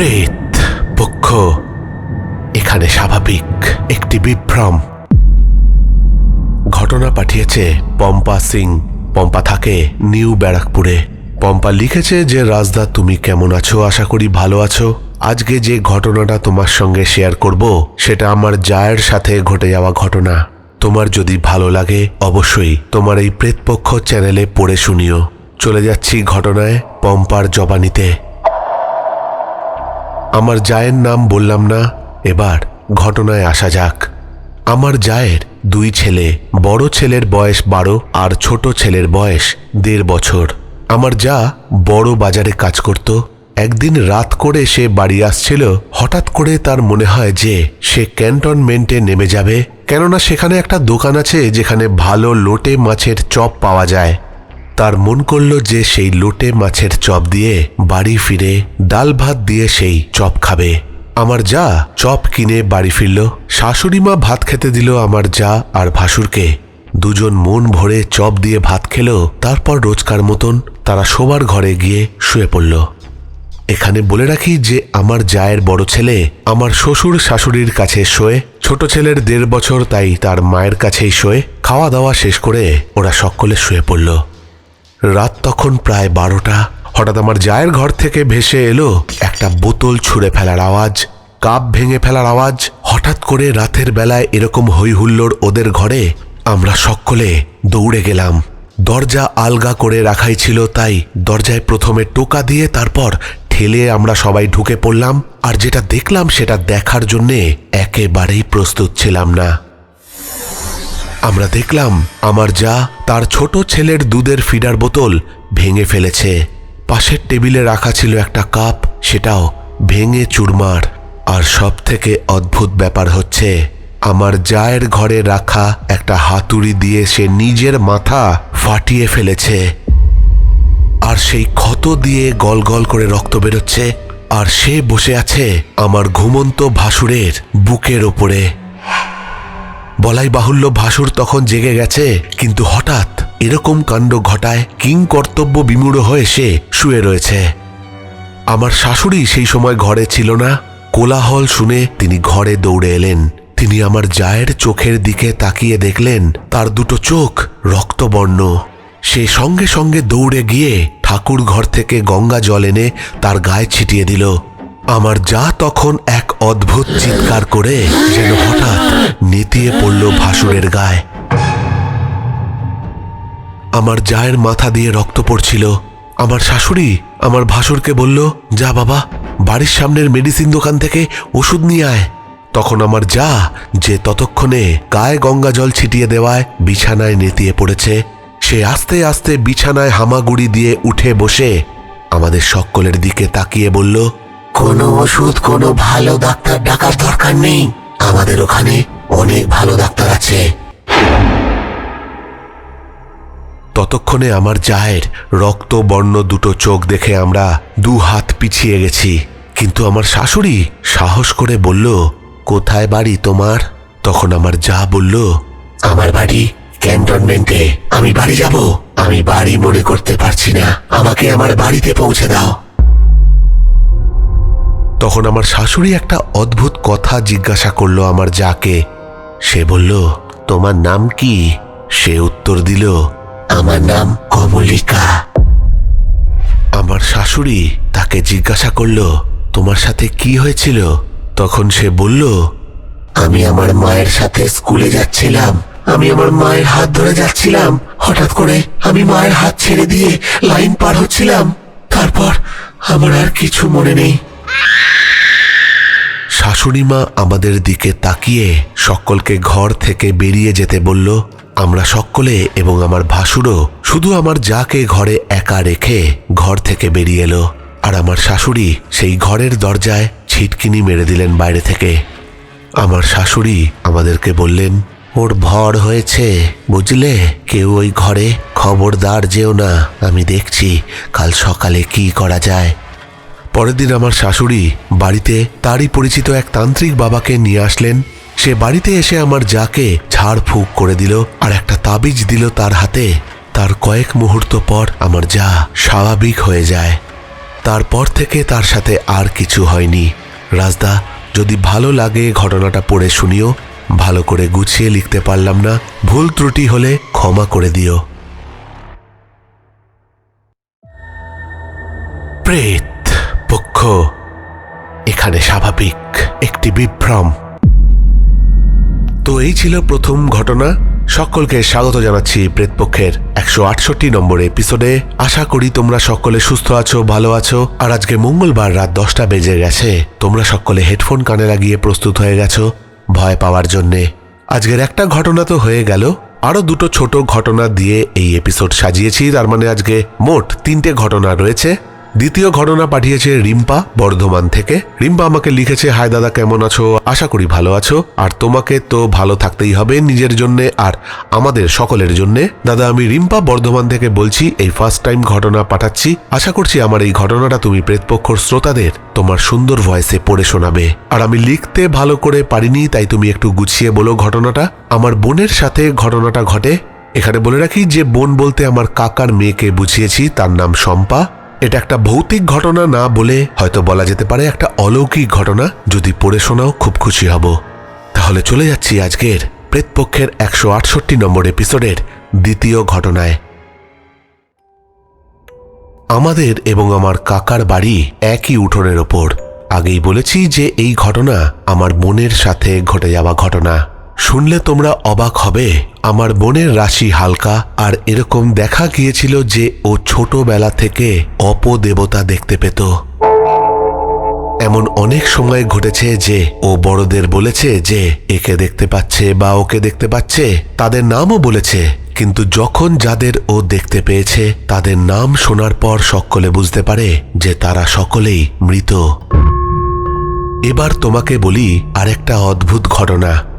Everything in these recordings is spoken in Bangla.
প্রেত পক্ষ। এখানে স্বাভাবিক একটি বিভ্রম। ঘটনা পাঠিয়েছে পম্পা সিং। পম্পা থাকে নিউ ব্যারাকপুরে। পম্পা লিখেছে যে, রাজদা, তুমি কেমন আছো? আশা করি ভালো আছো। আজকে যে ঘটনাটা তোমার সঙ্গে শেয়ার করব, সেটা আমার জায়ের সাথে ঘটে যাওয়া ঘটনা। তোমার যদি ভালো লাগে, অবশ্যই তোমার এই প্রেতপক্ষ চ্যানেলে পড়ে শুনিও। চলে যাচ্ছি ঘটনায় পম্পার জবানিতে। আমার জায়ের নাম বললাম না, এবার ঘটনায় আসা যাক। আমার জায়ের দুই ছেলে, বড় ছেলের বয়স বারো আর ছোট ছেলের বয়স দেড় বছর। আমার যা বড় বাজারে কাজ করত। একদিন রাত করে সে বাড়ি আসছিল, হঠাৎ করে তার মনে হয় যে সে ক্যান্টনমেন্টে নেমে যাবে। কেননা সেখানে একটা দোকান আছে যেখানে ভালো লোটে মাছের চপ পাওয়া যায়। তার মন করল যে সেই লোটে মাছের চপ দিয়ে বাড়ি ফিরে ডাল ভাত দিয়ে সেই চপ খাবে। আমার যা চপ কিনে বাড়ি ফিরল। শাশুড়ি মা ভাত খেতে দিল আমার যা আর ভাসুরকে। দুজন মন ভরে চপ দিয়ে ভাত খেলো। তারপর রোজকার মতন তারা শোবার ঘরে গিয়ে শুয়ে পড়ল। এখানে বলে রাখি যে আমার জায়ের বড় ছেলে আমার শ্বশুর শাশুড়ির কাছে শোয়ে। ছোট ছেলের দেড় বছর তাই তার মায়ের কাছেই শোয়ে। খাওয়া দাওয়া শেষ করে ওরা সকলে শুয়ে পড়ল। রাত তখন প্রায় বারোটা। হঠাৎ আমার জায়ের ঘর থেকে ভেসে এলো একটা বোতল ছুঁড়ে ফেলার আওয়াজ, কাপ ভেঙে ফেলার আওয়াজ। হঠাৎ করে রাতের বেলায় এরকম হই হুল্লোড় ওদের ঘরে আমরা সকলে দৌড়ে গেলাম। দরজা আলগা করে রাখাই ছিল, তাই দরজায় প্রথমে টোকা দিয়ে তারপর ঠেলে আমরা সবাই ঢুকে পড়লাম। আর যেটা দেখলাম সেটা দেখার জন্যে একেবারেই প্রস্তুত ছিলাম না। আমরা দেখলাম আমার যা তার ছোট ছেলের দুধের ফিডার বোতল ভেঙে ফেলেছে। পাশের টেবিলে রাখা ছিল একটা কাপ, সেটাও ভেঙে চুরমার। আর সব থেকে অদ্ভুত ব্যাপার হচ্ছে, আমার জায়ের ঘরে রাখা একটা হাতুড়ি দিয়ে সে নিজের মাথা ফাটিয়ে ফেলেছে। আর সেই ক্ষত দিয়ে গল গল করে রক্ত বেরোচ্ছে, আর সে বসে আছে আমার ঘুমন্ত ভাসুরের বুকের ওপরে। বলাই বাহুল্য ভাসুর তখন জেগে গেছে, কিন্তু হঠাৎ এরকম কাণ্ড ঘটায় কিং কর্তব্য বিমূঢ় হয়ে সে শুয়ে রয়েছে। আমার শাশুড়ি সেই সময় ঘরে ছিল না। কোলাহল শুনে তিনি ঘরে দৌড়ে এলেন। তিনি আমার জায়ের চোখের দিকে তাকিয়ে দেখলেন, তার দুটো চোখ রক্তবর্ণ। সে সঙ্গে সঙ্গে দৌড়ে গিয়ে ঠাকুর ঘর থেকে গঙ্গা জল এনে তার গায়ে ছিটিয়ে দিল। আমার যা তখন এক অদ্ভুত চিৎকার করে যেন হঠাৎ নেতিয়ে পড়ল ভাসুরের গায়ে। আমার জায়ের মাথা দিয়ে রক্ত পড়ছিল। আমার শাশুড়ি আমার ভাসুরকে বলল, যা বাবা, বাড়ির সামনের মেডিসিন দোকান থেকে ওষুধ নিয়ে আয়। তখন আমার যা, যে ততক্ষণে গায়ে গঙ্গা জল ছিটিয়ে দেওয়ায় বিছানায় নেতিয়ে পড়েছে, সে আস্তে আস্তে বিছানায় হামাগুড়ি দিয়ে উঠে বসে আমাদের সকলের দিকে তাকিয়ে বলল, কোনো ওষুধ, কোনো ভালো ডাক্তার ডাকার দরকার নেই। আমাদের ওখানে অনেক ভালো ডাক্তার আছে। ততক্ষণে আমার জায়ের রক্ত, বর্ণ দুটো চোখ দেখে আমরা দু হাত পিছিয়ে গেছি। কিন্তু আমার শাশুড়ি সাহস করে বলল, কোথায় বাড়ি তোমার? তখন আমার যা বলল, আমার বাড়ি ক্যান্টনমেন্টে। আমি বাড়ি যাব। আমি বাড়ি মনে করতে পারছি না। আমাকে আমার বাড়িতে পৌঁছে দাও। তখন আমার শাশুড়ি একটা অদ্ভুত কথা জিজ্ঞাসা করল আমার যাকে সে বলল, তোমার নাম কি? সে উত্তর দিল, আমার নাম কমলিকা। আমার শাশুড়ি তাকে জিজ্ঞাসা করল, তোমার সাথে কি হয়েছিল? তখন সে বলল, আমি আমার মায়ের সাথে স্কুলে যাচ্ছিলাম। আমি আমার মায়ের হাত ধরে যাচ্ছিলাম। হঠাৎ করে আমি মায়ের হাত ছেড়ে দিয়ে লাইন পার হচ্ছিলাম। তারপর আমার আর কিছু মনে নেই। শাশুড়ি মা আমাদের দিকে তাকিয়ে সকলকে ঘর থেকে বেরিয়ে যেতে বলল, আমরা সকলে এবং আমার ভাসুরও শুধু আমার যাকে ঘরে একা রেখে ঘর থেকে বেরিয়ে এলো। আর আমার শাশুড়ি সেই ঘরের দরজায় ছিটকিনি মেরে দিলেন বাইরে থেকে। আমার শাশুড়ি আমাদেরকে বললেন, ওর ভর হয়েছে, বুঝলে? কেউ ওই ঘরে খবরদার যেও না। আমি দেখছি কাল সকালে কি করা যায়। পরের দিন আমার শাশুড়ি বাড়িতে তারই পরিচিত এক তান্ত্রিক বাবাকে নিয়ে আসলেন। সে বাড়িতে এসে আমার যাকে ঝাড় ফুঁক করে দিল আর একটা তাবিজ দিল তার হাতে। তার কয়েক মুহূর্ত পর আমার যা স্বাভাবিক হয়ে যায়। তারপর থেকে তার সাথে আর কিছু হয়নি। রাজদা, যদি ভালো লাগে ঘটনাটা পড়ে শুনিও। ভালো করে গুছিয়ে লিখতে পারলাম না। ভুল ত্রুটি হলে ক্ষমা করে দিও। প্রেত পক্ষ এখানে স্বাভাবিক একটি বিভ্রম। তো এই ছিল প্রথম ঘটনা। সকলকে স্বাগত জানাচ্ছি প্রেতপক্ষের একশো আটষট্টি নম্বর এপিসোডে আশা করি তোমরা সকলে সুস্থ আছো, ভালো আছো। আর আজকে মঙ্গলবার রাত দশটা বেজে গেছে। তোমরা সকলে হেডফোন কানে লাগিয়ে প্রস্তুত হয়ে গেছো ভয় পাওয়ার জন্যে। আজকের একটা ঘটনা তো হয়ে গেল। আরও দুটো ছোট ঘটনা দিয়ে এই এপিসোড সাজিয়েছি। তার মানে আজকে মোট তিনটে ঘটনা রয়েছে। দ্বিতীয় ঘটনা পাঠিয়েছে রিম্পা বর্ধমান থেকে। রিম্পা আমাকে লিখেছে, হাই দাদা, কেমন আছো? আশা করি ভালো আছো। আর তোমাকে তো ভালো থাকতেই হবে নিজের জন্যে আর আমাদের সকলের জন্যে। দাদা, আমি রিম্পা বর্ধমান থেকে বলছি, এই ফার্স্ট টাইম ঘটনা পাঠাচ্ছি। আশা করছি আমার এই ঘটনাটা তুমি প্রেতপক্ষর শ্রোতাদের তোমার সুন্দর ভয়েসে পড়ে শোনাবে। আর আমি লিখতে ভালো করে পারিনি, তাই তুমি একটু গুছিয়ে বলো ঘটনাটা। আমার বোনের সাথে ঘটনাটা ঘটে। এখানে বলে রাখি, যে বোন বলতে আমার কাকার মেয়েকে বুঝিয়েছি, তার নাম শম্পা। এটা একটা ভৌতিক ঘটনা না বলে হয়তো বলা যেতে পারে একটা অলৌকিক ঘটনা। যদি পড়ে শোনাও, খুব খুশি হব। তাহলে চলে যাচ্ছি আজকের প্রেতপক্ষের একশো আটষট্টি নম্বর এপিসোডের দ্বিতীয় ঘটনায়। আমাদের এবং আমার কাকার বাড়ি একই উঠোনের ওপর। আগেই বলেছি যে এই ঘটনা আমার বোনের সাথে ঘটে যাওয়া ঘটনা। শুনলে তোমরা অবাক হবে, আমার বোনের রাশি হালকা, আর এরকম দেখা গিয়েছিল যে ও ছোটবেলা থেকে অপদেবতা দেখতে পেত। এমন অনেক সময় ঘটেছে যে ও বড়দের বলেছে যে একে দেখতে পাচ্ছে বা ওকে দেখতে পাচ্ছে, তাদের নামও বলেছে, কিন্তু যখন যাদের ও দেখতে পেয়েছে, তাদের নাম শোনার পর সকলে বুঝতে পারে যে তারা সকলেই মৃত। এবার তোমাকে বলি আরেকটা অদ্ভুত ঘটনা।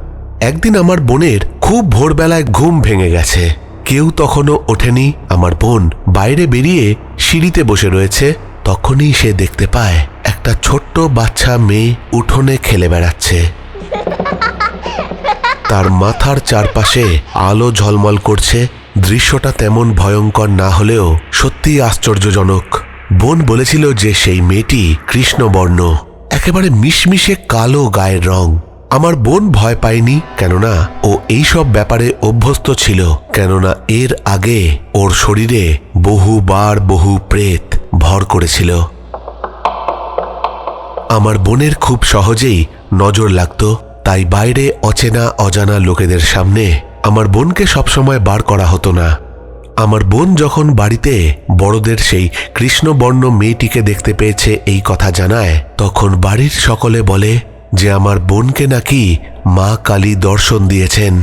একদিন আমার বোনের খুব ভোরবেলায় ঘুম ভেঙে গেছে। কেউ তখনও ওঠেনি। আমার বোন বাইরে বেরিয়ে সিঁড়িতে বসে রয়েছে। তখনই সে দেখতে পায় একটা ছোট্ট বাচ্চা মেয়ে উঠোনে খেলে বেড়াচ্ছে। তার মাথার চারপাশে আলো ঝলমল করছে। দৃশ্যটা তেমন ভয়ঙ্কর না হলেও সত্যিই আশ্চর্যজনক। বোন বলেছিল যে সেই মেয়েটি কৃষ্ণবর্ণ। একেবারে মিশমিশে কালো গায়ের রং। আমার বোন ভয় পায়নি, কেননা ও এইসব ব্যাপারে অভ্যস্ত ছিল, কেননা এর আগে ওর শরীরে বহুবার বহু প্রেত ভর করেছিল। আমার বোনের খুব সহজেই নজর লাগতো, তাই বাইরে অচেনা অজানা লোকেদের সামনে আমার বোনকে সবসময় বার করা হতো না। আমার বোন যখন বাড়িতে বড়দের সেই কৃষ্ণবর্ণ মেয়েটিকে দেখতে পেয়েছে এই কথা জানায়, তখন বাড়ির সকলে বলে যে আমার বোনকে নাকি মা কালী দর্শন দিয়েছেন।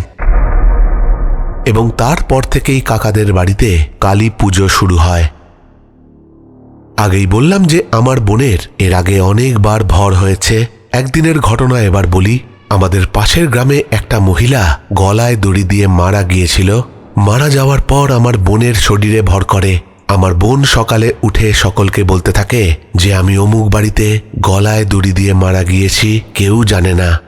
এবং তারপর থেকেই কাকাদের বাড়িতে কালী পুজো শুরু হয়। আগেই বললাম যে আমার বোনের এর আগে অনেকবার ভর হয়েছে। একদিনের ঘটনা এবার বলি, আমাদের পাশের গ্রামে একটা মহিলা গলায় দড়ি দিয়ে মারা গিয়েছিল। মারা যাওয়ার পর আমার বোনের শরীরে ভর করে। আমার বোন সকালে উঠে সকলকে বলতে থাকে যে আমি অমুক বাড়িতে গলায় দড়ি দিয়ে মারা গিয়েছি, কেউ জানে না।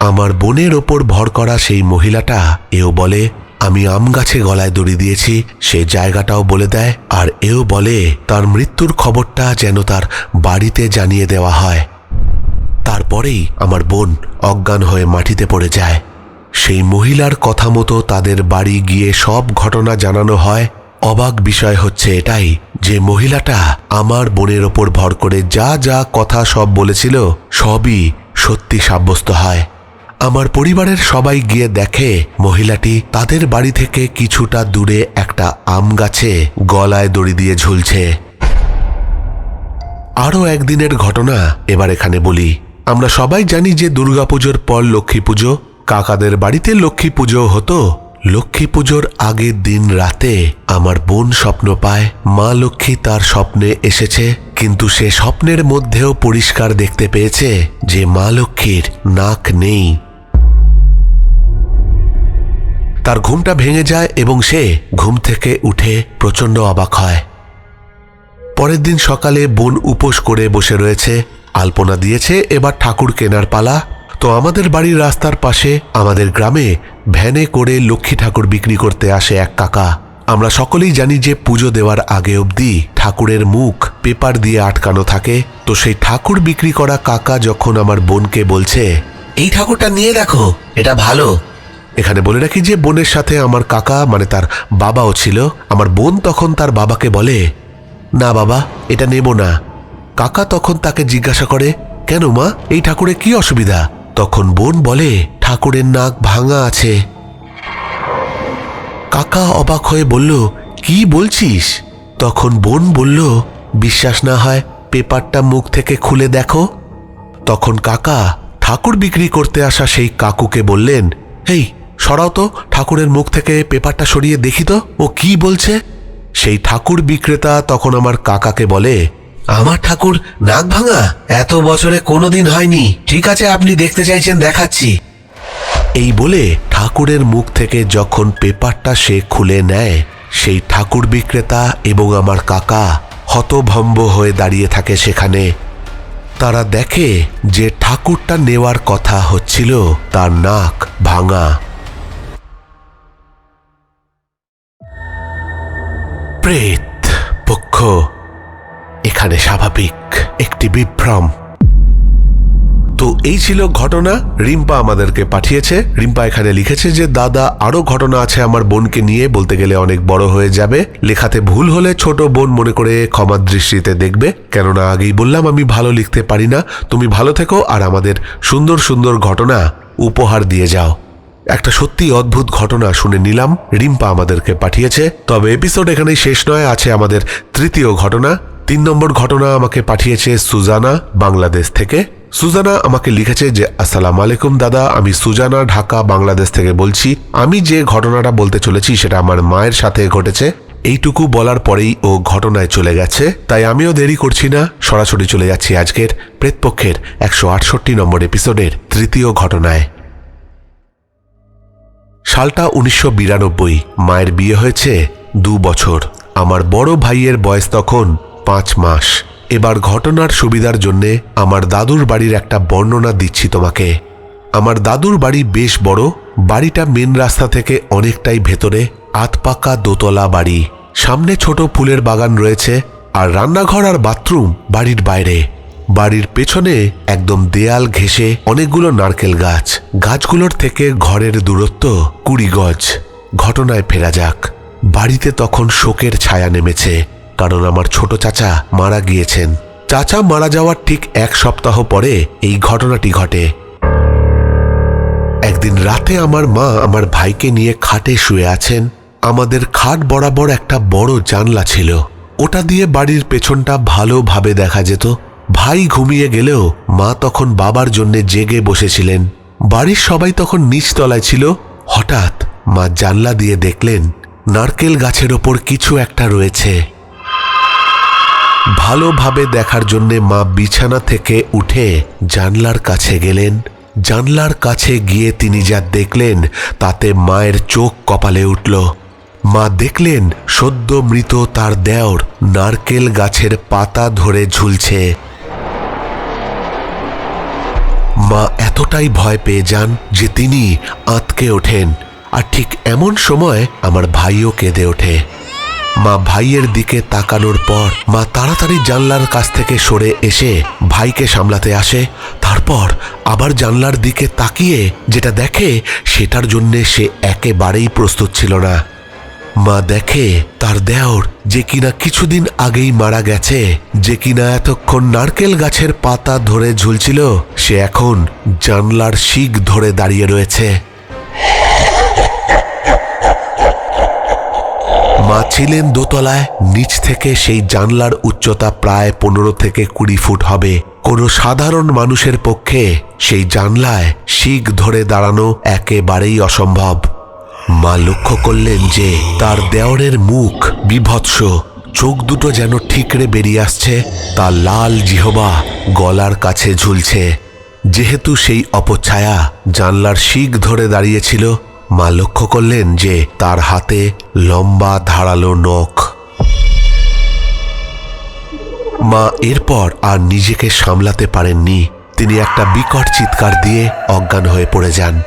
আমার বোনের ওপর ভর করা সেই মহিলাটা এও বলে, আমি আম গাছে গলায় দড়ি দিয়েছি, সে জায়গাটাও বলে দেয়, আর এও বলে, তার মৃত্যুর খবরটা যেন তার বাড়িতে জানিয়ে দেওয়া হয়। তারপরেই আমার বোন অজ্ঞান হয়ে মাটিতে পড়ে যায়। সেই মহিলার কথা মতো তাদের বাড়ি গিয়ে সব ঘটনা জানানো হয় অবাক বিষয় হচ্ছে এটাই যে মহিলাটা আমার বোনের ওপর ভর করে যা যা কথা সব বলেছিল, সবই সত্যি সাব্যস্ত হয়। আমার পরিবারের সবাই গিয়ে দেখে মহিলাটি তাদের বাড়ি থেকে কিছুটা দূরে একটা আম গাছে গলায় দড়ি দিয়ে ঝুলছে। আরও একদিনের ঘটনা এবার এখানে বলি। আমরা সবাই জানি যে দুর্গাপুজোর পর লক্ষ্মী পুজো, কাকাদের বাড়িতে লক্ষ্মী পুজো হতো। লক্ষ্মী পুজোর আগের দিন রাতে আমার বোন স্বপ্ন পায়। মা লক্ষ্মী তার স্বপ্নে এসেছে, কিন্তু সে স্বপ্নের মধ্যেও পরিষ্কার দেখতে পেয়েছে যে মা লক্ষ্মীর নাক নেই। তার ঘুমটা ভেঙে যায় এবং সে ঘুম থেকে উঠে প্রচণ্ড অবাক হয়। পরের দিন সকালে বোন উপোস করে বসে রয়েছে, আলপনা দিয়েছে, এবার ঠাকুর কেনার পালা। তো আমাদের বাড়ির রাস্তার পাশে আমাদের গ্রামে ভ্যানে করে লক্ষ্মী ঠাকুর বিক্রি করতে আসে এক কাকা। আমরা সকলেই জানি যে পুজো দেওয়ার আগে অবধি ঠাকুরের মুখ পেপার দিয়ে আটকানো থাকে। তো সেই ঠাকুর বিক্রি করা কাকা যখন আমার বোনকে বলছে, এই ঠাকুরটা নিয়ে দেখো, এটা ভালো। এখানে বলে রাখি যে বোনের সাথে আমার কাকা মানে তার বাবাও ছিল, আমার বোন তখন তার বাবাকে বলে, না বাবা, এটা নেব না। কাকা তখন তাকে জিজ্ঞাসা করে, কেন মা, এই ঠাকুরে কি অসুবিধা? তখন বোন বলে, ঠাকুরের নাক ভাঙা আছে। কাকা অবাক হয়ে বলল, কি বলছিস? তখন বোন বলল, বিশ্বাস না হয় পেপারটা মুখ থেকে খুলে দেখো। তখন কাকা, ঠাকুর বিক্রি করতে আসা সেই কাকুকে বললেন, হেই, সরাও তো, ঠাকুরের মুখ থেকে পেপারটা সরিয়ে দেখি তো, ও কি বলছে? সেই ঠাকুর বিক্রেতা তখন আমার কাকাকে বলে আমার ঠাকুর নাক ভাঙা? এত বছরে কোনোদিন হয়নি। ঠিক আছে, আপনি দেখতে চাইছেন, দেখাচ্ছি। এই বলে ঠাকুরের মুখ থেকে যখন পেপারটা সে খুলে নেয়, সেই ঠাকুর বিক্রেতা এবং আমার কাকা হতভম্ব হয়ে দাঁড়িয়ে থাকে সেখানে। তারা দেখে যে ঠাকুরটা নেওয়ার কথা হচ্ছিল, তার নাক ভাঙা। প্রেত, পক্ষ এখানে স্বাভাবিক একটি বিভ্রম। তো এই ছিল ঘটনা। রিম্পা আমাদেরকে পাঠিয়েছে। রিম্পা এখানে লিখেছে যে, দাদা, আরও ঘটনা আছে আমার বোনকে নিয়ে। বলতে গেলে অনেক বড় হয়ে যাবে। লেখাতে ভুল হলে ছোট বোন মনে করে ক্ষমার দৃষ্টিতে দেখবে। কেননা আগেই বললাম, আমি ভালো লিখতে পারি না। তুমি ভালো থেকো আর আমাদের সুন্দর সুন্দর ঘটনা উপহার দিয়ে যাও। একটা সত্যি অদ্ভুত ঘটনা শুনে নিলাম। রিম্পা আমাদেরকে পাঠিয়েছে। তবে এপিসোড এখানেই শেষ নয়। আছে আমাদের তৃতীয় ঘটনা। তিন নম্বর ঘটনা আমাকে পাঠিয়েছে সুজানা বাংলাদেশ থেকে। সুজানা আমাকে লিখেছে যে, আসসালাম আলাইকুম দাদা, আমি সুজানা, ঢাকা, বাংলাদেশ থেকে বলছি। আমি যে ঘটনাটা বলতে চলেছি সেটা আমার মায়ের সাথে ঘটেছে। এইটুকু বলার পরেই ও ঘটনায় চলে গেছে। তাই আমিও দেরি করছি না, সরাসরি চলে যাচ্ছি আজকের প্রেতপক্ষের একশো আটষট্টি নম্বর এপিসোডের তৃতীয় ঘটনায়। সালটা উনিশশো বিরানব্বই, মায়ের বিয়ে হয়েছে দু বছর। আমার বড় ভাইয়ের বয়স তখন পাঁচ মাস। এবার ঘটনার সুবিধার জন্যে আমার দাদুর বাড়ির একটা বর্ণনা দিচ্ছি তোমাকে। আমার দাদুর বাড়ি বেশ বড়, বাড়িটা মেন রাস্তা থেকে অনেকটাই ভেতরে আতপাকা দোতলা বাড়ি। সামনে ছোট ফুলের বাগান রয়েছে আর রান্নাঘর আর বাথরুম বাড়ির বাইরে। বাড়ির পেছনে একদম দেয়াল ঘেঁষে অনেকগুলো নারকেল গাছ। গাছগুলোর থেকে ঘরের দূরত্ব কুড়ি গজ। ঘটনায় ফেরা যাক। বাড়িতে তখন শোকের ছায়া নেমেছে। কারণ আমার ছোট চাচা মারা গিয়েছেন। চাচা মারা যাওয়ার ঠিক এক সপ্তাহ পরে এই ঘটনাটি ঘটে। একদিন রাতে আমার মা আমার ভাইকে নিয়ে খাটে শুয়ে আছেন। আমাদের খাট বরাবর একটা বড় জানলা ছিল। ওটা দিয়ে বাড়ির পেছনটা ভালোভাবে দেখা যেত। ভাই ঘুমিয়ে গেলেও মা তখন বাবার জন্যে জেগে বসেছিলেন। বাড়ির সবাই তখন নিচতলায় ছিল। হঠাৎ মা জানলা দিয়ে দেখলেন, নারকেল গাছের ওপর কিছু একটা রয়েছে। ভালোভাবে দেখার জন্যে মা বিছানা থেকে উঠে জানলার কাছে গেলেন। জানলার কাছে গিয়ে তিনি যা দেখলেন, তাতে মায়ের চোখ কপালে উঠল। মা দেখলেন, সদ্য মৃত তার দেওর নারকেল গাছের পাতা ধরে ঝুলছে। মা এতটাই ভয় পেয়ে যান যে তিনি আঁতকে ওঠেন। আর ঠিক এমন সময় আমার ভাইও কেঁদে ওঠে। মা ভাইয়ের দিকে তাকানোর পর মা তাড়াতাড়ি জানলার কাছ থেকে সরে এসে ভাইকে সামলাতে আসে। তারপর আবার জানলার দিকে তাকিয়ে যেটা দেখে সেটার জন্যে সে একেবারেই প্রস্তুত ছিল না। মা দেখে তার দেওর যে কিনা কিছুদিন আগেই মারা গেছে, যে কিনা এতক্ষণ নারকেল গাছের পাতা ধরে ঝুলছিল, সে এখন জানলার শিক ধরে দাঁড়িয়ে রয়েছে। মা ছিলেন দোতলায়, নিচ থেকে সেই জানলার উচ্চতা প্রায় পনেরো থেকে কুড়ি ফুট হবে। কোনো সাধারণ মানুষের পক্ষে সেই জানলায় শিখ ধরে দাঁড়ানো একেবারেই অসম্ভব। মা লক্ষ্য করলেন যে তার দেওরের মুখ বিভৎস। চোখ দুটো যেন ঠিকরে বেরিয়ে আসছে তার লাল জিহবা গলার কাছে ঝুলছে। যেহেতু সেই অপছায়া জানলার শিখ ধরে দাঁড়িয়েছিল মা লক্ষ্য করলেন যে তার হাতে লম্বা ধারালো নখ। মা এরপর আর নিজেকে সামলাতে পারেননি। তিনি একটা বিকট চিৎকার দিয়ে অজ্ঞান হয়ে পড়ে যান।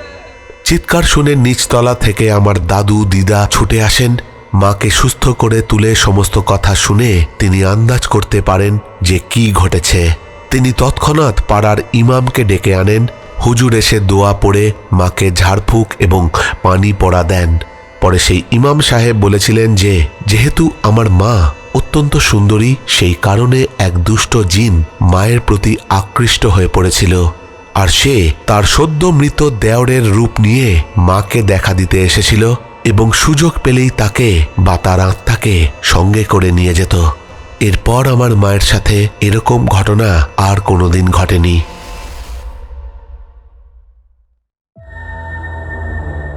চিৎকার শুনে নিচতলা থেকে আমার দাদু, দিদা ছুটে আসেন। মাকে সুস্থ করে তুলে সমস্ত কথা শুনে তিনি আন্দাজ করতে পারেন যে কি ঘটেছে। তিনি তৎক্ষণাৎ পাড়ার ইমামকে ডেকে আনেন। হুজুর এসে দোয়া পড়ে, মাকে ঝাড়ফুঁক এবং পানি পড়া দেন। পরে সেই ইমাম সাহেব বলেছিলেন যে, যেহেতু আমার মা অত্যন্ত সুন্দরী, সেই কারণে এক দুষ্ট জিন মায়ের প্রতি আকৃষ্ট হয়ে পড়েছিল। আর সে তার সদ্য মৃত দেওরের রূপ নিয়ে মাকে দেখা দিতে এসেছিল এবং সুযোগ পেলেই তাকে বা তার আত্মাকে সঙ্গে করে নিয়ে যেত। এরপর আমার মায়ের সাথে এরকম ঘটনা আর কোনোদিন ঘটেনি।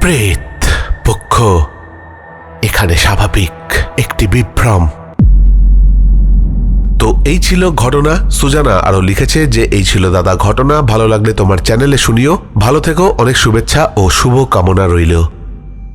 প্রেত পক্ষ। এখানে স্বাভাবিক একটি বিভ্রম। তো এই ছিল ঘটনা। সুজানা আরও লিখেছে যে, এই ছিল দাদা ঘটনা। ভালো লাগলে তোমার চ্যানেলে শুনিও। ভালো থেকো, অনেক শুভেচ্ছা ও শুভ কামনা রইল।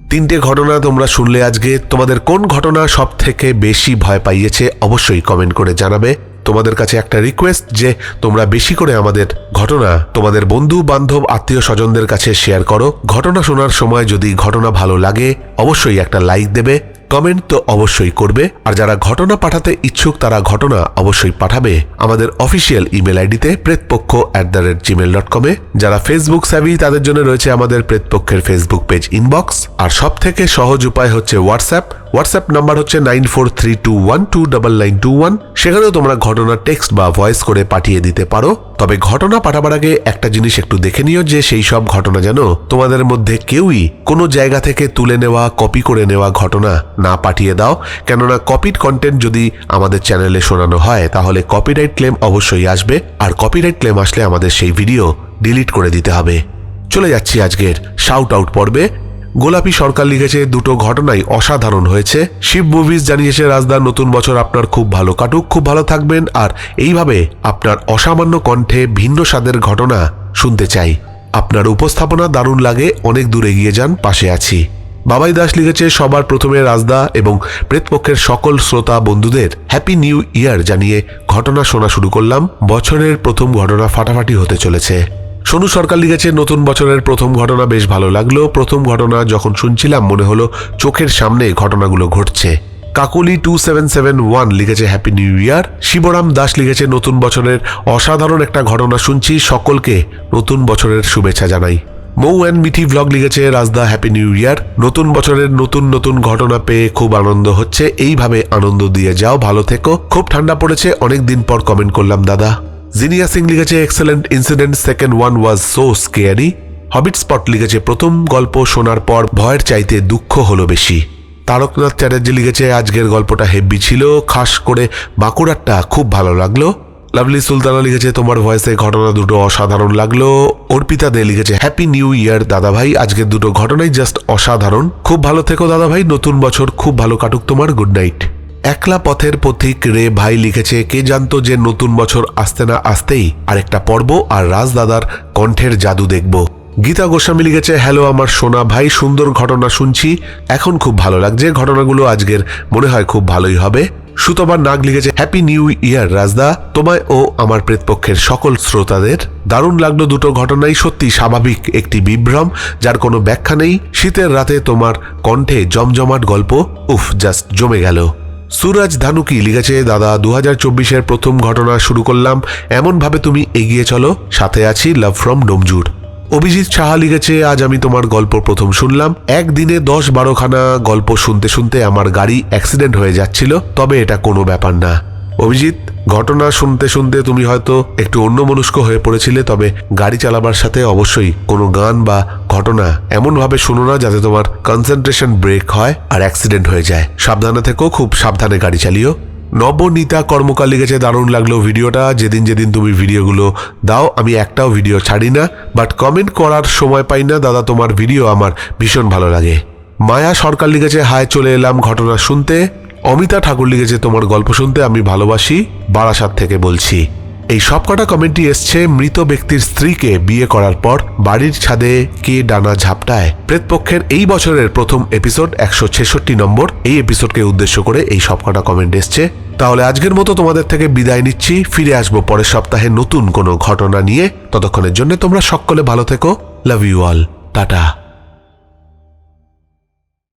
তিনটে ঘটনা তোমরা শুনলে আজকে। তোমাদের কোন ঘটনা সব থেকে বেশি ভয় পাইয়েছে অবশ্যই কমেন্ট করে জানাবে। তোমাদের কাছে একটা রিকোয়েস্ট যে তোমরা বেশি করে আমাদের ঘটনা, তোমাদের বন্ধু, বান্ধব, আত্মীয় স্বজনদের কাছে শেয়ার করো। ঘটনা শোনার সময় যদি ঘটনা ভালো লাগে, অবশ্যই একটা লাইক দেবে। কমেন্ট তো অবশ্যই করবে, আর যারা ঘটনা পাঠাতে ইচ্ছুক তারা ঘটনা অবশ্যই পাঠাবে আমাদের অফিসিয়াল ইমেল আইডিতে Pretpokkho at the rate Gmail dot কমে যারা ফেসবুক স্যাভি তাদের জন্য রয়েছে আমাদের প্রেতপক্ষের ফেসবুক পেজ ইনবক্স আর সব থেকে সহজ উপায় হচ্ছে হোয়াটসঅ্যাপ হোয়াটসঅ্যাপ নাম্বার হচ্ছে nine four three two one two double nine two one সেখানেও তোমরা ঘটনা টেক্সট বা ভয়েস করে পাঠিয়ে দিতে পারো। তবে ঘটনা পাঠাবার আগে একটা জিনিস একটু দেখে নিও যে সেই সব ঘটনা যেন তোমাদের মধ্যে কেউই কোনো জায়গা থেকে তুলে নেওয়া কপি করে নেওয়া ঘটনা না পাঠিয়ে দাও। কেননা কপিড কন্টেন্ট যদি আমাদের চ্যানেলে শোনানো হয়, তাহলে কপিরাইট ক্লেম অবশ্যই আসবে। আর কপিরাইট ক্লেম আসলে আমাদের সেই ভিডিও ডিলিট করে দিতে হবে। চলে যাচ্ছি আজকের শাউট আউট পর্বে। গোলাপি সরকার লিখেছে, দুটো ঘটনাই অসাধারণ হয়েছে। শিব মুভিজ জানিয়েছে, রাজদার নতুন বছর আপনার খুব ভালো কাটুক, খুব ভালো থাকবেন। আর এইভাবে আপনার অসামান্য কণ্ঠে ভিন্ন স্বাদের ঘটনা শুনতে চাই। আপনার উপস্থাপনা দারুণ লাগে, অনেক দূর এগিয়ে যান, পাশে আছি। বাবাই দাস লিখেছে, সবার প্রথমে রাজদা এবং প্রেতপক্ষের সকল শ্রোতা বন্ধুদের হ্যাপি নিউ ইয়ার জানিয়ে ঘটনা শোনা শুরু করলাম। বছরের প্রথম ঘটনা ফাটাফাটি হতে চলেছে। সোনু সরকার লিখেছে, নতুন বছরের প্রথম ঘটনা বেশ ভালো লাগল। প্রথম ঘটনা যখন শুনছিলাম, মনে হলো চোখের সামনে ঘটনাগুলো ঘটছে। Kakoli two seven seven one লিখেছে happy new year Shibram Das লিখেছে, নতুন বছরের অসাধারণ একটা ঘটনা শুনছি। সকলকে নতুন বছরের শুভেচ্ছা জানাই। মৌ অ্যান্ড মিঠি ভ্লগ লিখেছে রাজদা হ্যাপি নিউ ইয়ার নতুন বছরের নতুন নতুন ঘটনা পেয়ে খুব আনন্দ হচ্ছে। এইভাবে আনন্দ দিয়ে যাও, ভালো থেকো। খুব ঠান্ডা পড়েছে, অনেক দিন পর কমেন্ট করলাম, দাদা। জিনিয়া সিং লিখেছে excellent incident second one was so scary hobbit spot লিখেছে, প্রথম গল্প শোনার পর ভয়ের চাইতে দুঃখ হলো বেশি। তারকনাথ চ্যাটার্জি লিখেছে, আজকের গল্পটা হেভি ছিল, খাস করে বাঁকুড়ারটা খুব ভালো লাগল। লাভলি সুলতানা লিখেছে, তোমার ভয়েসে ঘটনা দুটো অসাধারণ লাগল। অর্পিতা দে লিখেছে হ্যাপি নিউ ইয়ার দাদা ভাই আজকের দুটো ঘটনাই জাস্ট অসাধারণ। খুব ভালো থেকো দাদা ভাই নতুন বছর খুব ভালো কাটুক তোমার। গুড নাইট একলা পথের পথিক রে ভাই লিখেছে, কে জানতো যে নতুন বছর আসতে না আসতেই আরেকটা পর্ব আর রাজদাদার কণ্ঠের জাদু দেখব? গীতা গোস্বামী লিখেছে, হ্যালো আমার সোনা ভাই, সুন্দর ঘটনা শুনছি। এখন খুব ভালো লাগছে। ঘটনাগুলো আজকের মনে হয় খুব ভালোই হবে। সুতবার নাগ লিখেছে হ্যাপি নিউ ইয়ার রাজদা। তোমায় ও আমার প্রেতপক্ষের সকল শ্রোতাদের দারুণ লাগল দুটো ঘটনাই। সত্যি স্বাভাবিক একটি বিভ্রম, যার কোনো ব্যাখ্যা নেই। শীতের রাতে তোমার কণ্ঠে জমজমাট গল্প। উফ, জাস্ট জমে গেল। সুরাজ ধানুকি লিখেছে, দাদা দু হাজার চব্বিশের প্রথম ঘটনা শুরু করলাম। এমনভাবে তুমি এগিয়ে চলো। সাথে আছি লাভ ফ্রম ডোমজুর অভিজিৎ সাহা লিখেছে, আজ আমি তোমার গল্প প্রথম শুনলাম। একদিনে দশ বারোখানা গল্প শুনতে শুনতে আমার গাড়ি অ্যাক্সিডেন্ট হয়ে যাচ্ছিল, তবে এটা কোনো ব্যাপার না। অভিজিৎ, ঘটনা শুনতে শুনতে তুমি হয়তো একটু অন্যমনস্ক হয়ে পড়েছিলে, তবে গাড়ি চালাবার সাথে অবশ্যই কোনো গান বা ঘটনা এমনভাবে শুনো না যাতে তোমার কনসেন্ট্রেশন ব্রেক হয় আর অ্যাক্সিডেন্ট হয়ে যায়। সাবধানে থেকো, খুব সাবধানে গাড়ি চালিও। নবনীতা কর্মকার লিখেছে, দারুণ লাগল ভিডিওটা। যেদিন যেদিন তুমি ভিডিওগুলো দাও, আমি একটাও ভিডিও ছাড়ি না। বাট কমেন্ট করার সময় পাই না। দাদা, তোমার ভিডিও আমার ভীষণ ভালো লাগে। মায়া সরকার লিখেছে, হায়, চলে এলাম ঘটনা শুনতে। অমিতা ঠাকুর লিখেছে, তোমার গল্প শুনতে আমি ভালোবাসি। বারাসাত থেকে বলছি। এই সবকটা কমেন্টই এসছে, মৃত ব্যক্তির স্ত্রীকে বিয়ে করার পর বাড়ির ছাদে কে ডানা ঝাপটায়। প্রেতপক্ষের এই বছরের প্রথম এপিসোড একশো ছেষট্টি নম্বর, এই এপিসোডকে উদ্দেশ্য করে এই সবকটা কমেন্ট এসছে। তাহলে আজকের মতো তোমাদের থেকে বিদায় নিচ্ছি, ফিরে আসব পরের সপ্তাহে নতুন কোনো ঘটনা নিয়ে। ততক্ষণের জন্য তোমরা সকলে ভালো থেকো, লাভ ইউ অল, টাটা।